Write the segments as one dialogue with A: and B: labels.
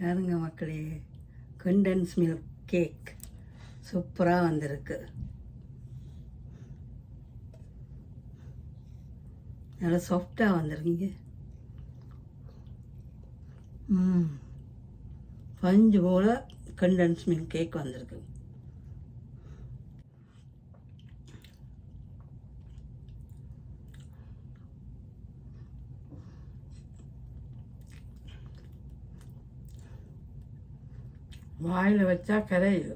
A: பாருங்க மக்களே condensed milk cake சூப்பராக வந்திருக்கு. நல்லா சாஃப்டாக வந்திருக்கீங்க. ம். பஞ்சு போல் கண்டன்ஸ் மில்க் கேக் வந்திருக்கு. வாயில் வச்சா கரையுது.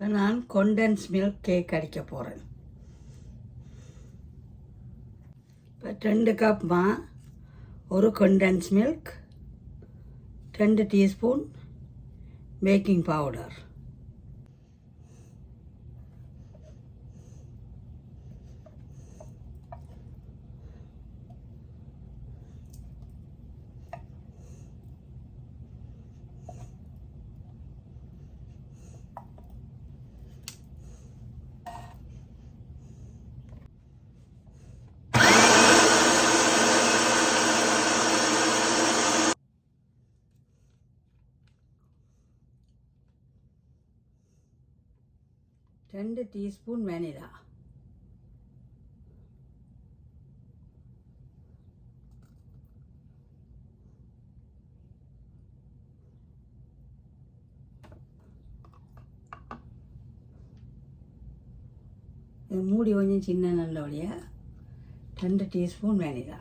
A: நான் கொண்டன்ஸ் மில்க் கேக் அடிக்க போகிறேன் இப்போ ரெண்டு கப் மா ஒரு கொண்டன்ஸ் மில்க் ரெண்டு டீஸ்பூன் பேக்கிங் பவுடர் ரெண்டு டீஸ்பூன் வெனிலா. மூடி கொஞ்சம் சின்ன நல்லபடியா ரெண்டு டீஸ்பூன் வெனிலா.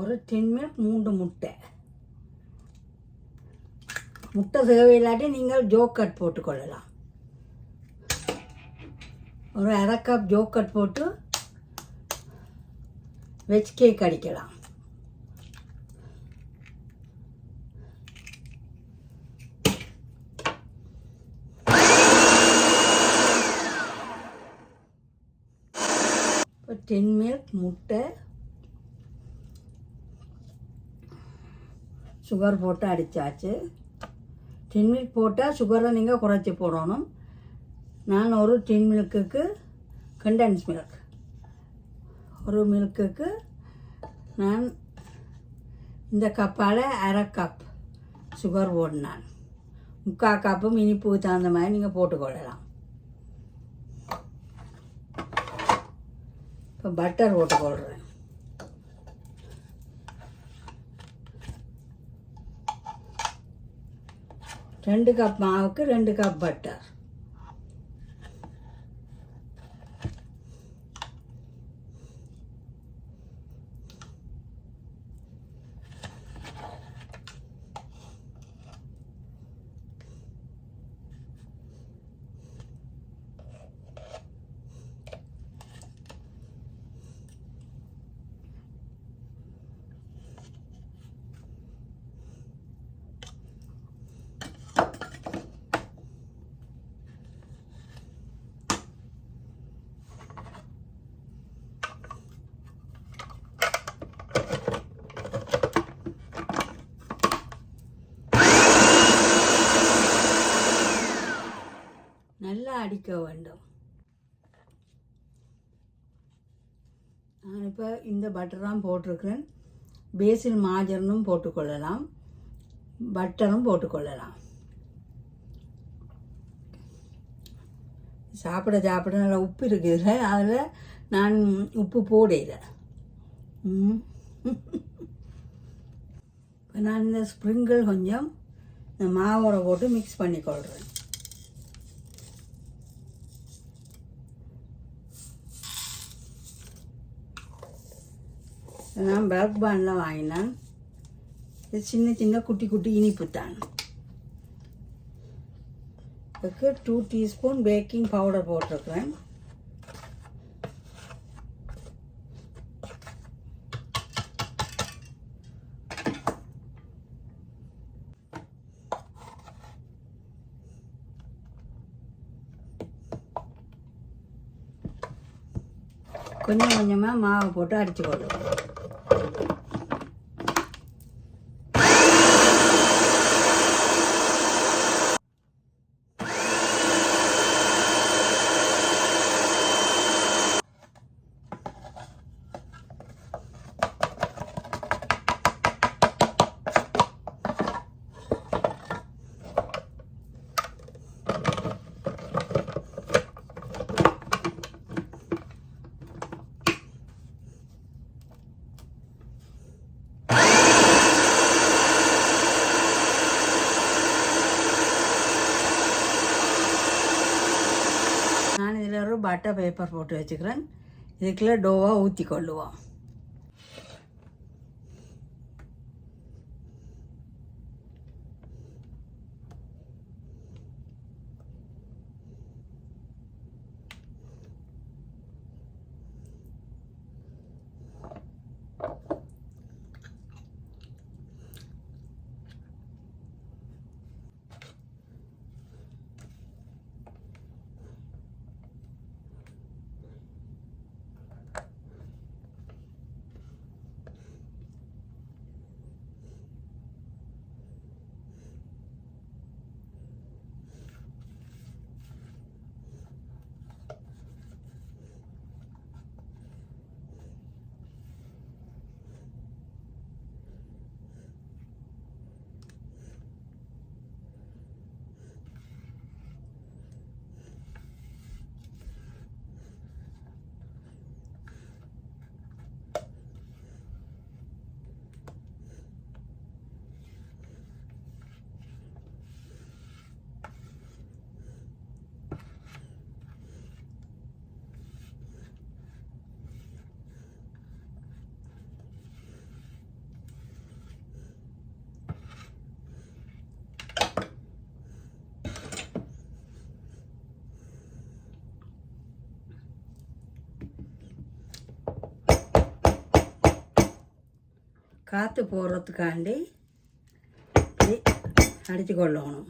A: ஒரு டென் மினிட் மூன்று முட்டை. முட்டை தேவையில்லாட்டி நீங்கள் ஜோக்கட் போட்டுக்கொள்ளலாம். ஒரு அரை கப் ஜோக்கட் போட்டு வெஜ் கேக் அடிக்கலாம். இப்போ டென் மினிட் முட்டை சுகர் போட்டு அடித்தாச்சு டின் மில்க் போட்டால் சுகரை நீங்கள் குறைச்சி போடணும். நான் ஒரு டின் மில்க்குக்கு கண்டென்ஸ் மில்க் ஒரு மில்க்குக்கு நான் இந்த கப்பால் அரை கப் சுகர் போடினான். முக்கால் கப்பும் இனிப்புக்கு தகுந்த மாதிரி நீங்கள் போட்டுக்கொள்ளலாம். இப்போ பட்டர் போட்டுக்கொள்கிறேன் ரெண்டு கப் மாவுக்கு ரெண்டு கப் பட்டர் நல்லா அடிக்க வேண்டும். நான் இப்போ இந்த பட்டர் தான் போட்டிருக்கிறேன். பேசில் மாஜரனும் போட்டுக்கொள்ளலாம். பட்டரும் போட்டுக்கொள்ளலாம். சாப்பிட சாப்பிட நல்லா உப்பு இருக்குது. அதில் நான் உப்பு போடையில இப்போ நான் இந்த ஸ்ப்ரிங்கிள் கொஞ்சம் இந்த மாவோட போட்டு மிக்ஸ் பண்ணிக்கொள்கிறேன் நான் பேக் பானில் வாங்கினேன். இது சின்ன சின்ன குட்டி குட்டி இனிப்பு தான். அதுக்கு டூ டீஸ்பூன் பேக்கிங் பவுடர் போட்டிருக்கிறேன். கொஞ்சம் கொஞ்சமாக மாவை போட்டு அடித்து கொள்ளுவோம் பட்டர் பேப்பர் போட்டு வச்சுக்கிறேன். இதுக்குள்ளே டோவாக ஊற்றி கொள்ளுவோம் காற்று போடுறதுக்காண்டி அடித்து கொள்ளணும்.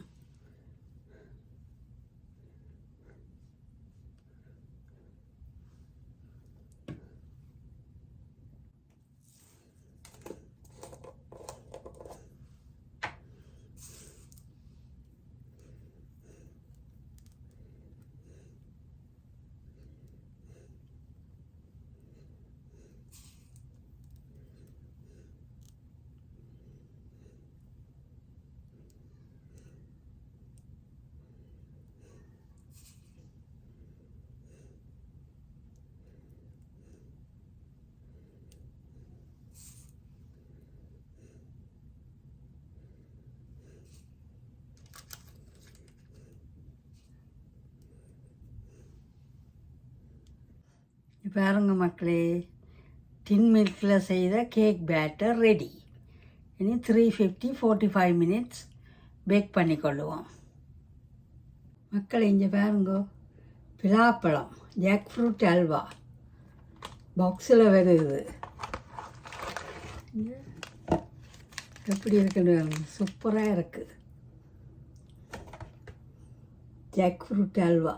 A: பாருங்க மக்களே டின் மில்கில் செய்த கேக் பேட்டர் ரெடி இனி three fifty forty five minutes bake பண்ணிக்கொள்ளுவோம். மக்கள் இங்கே பாருங்க பிலாப்பழம் ஜாக் ஃப்ரூட் அல்வா பாக்ஸில் வருது. எப்படி இருக்குன்னு சூப்பராக இருக்குது ஜாக் ஃப்ரூட் அல்வா.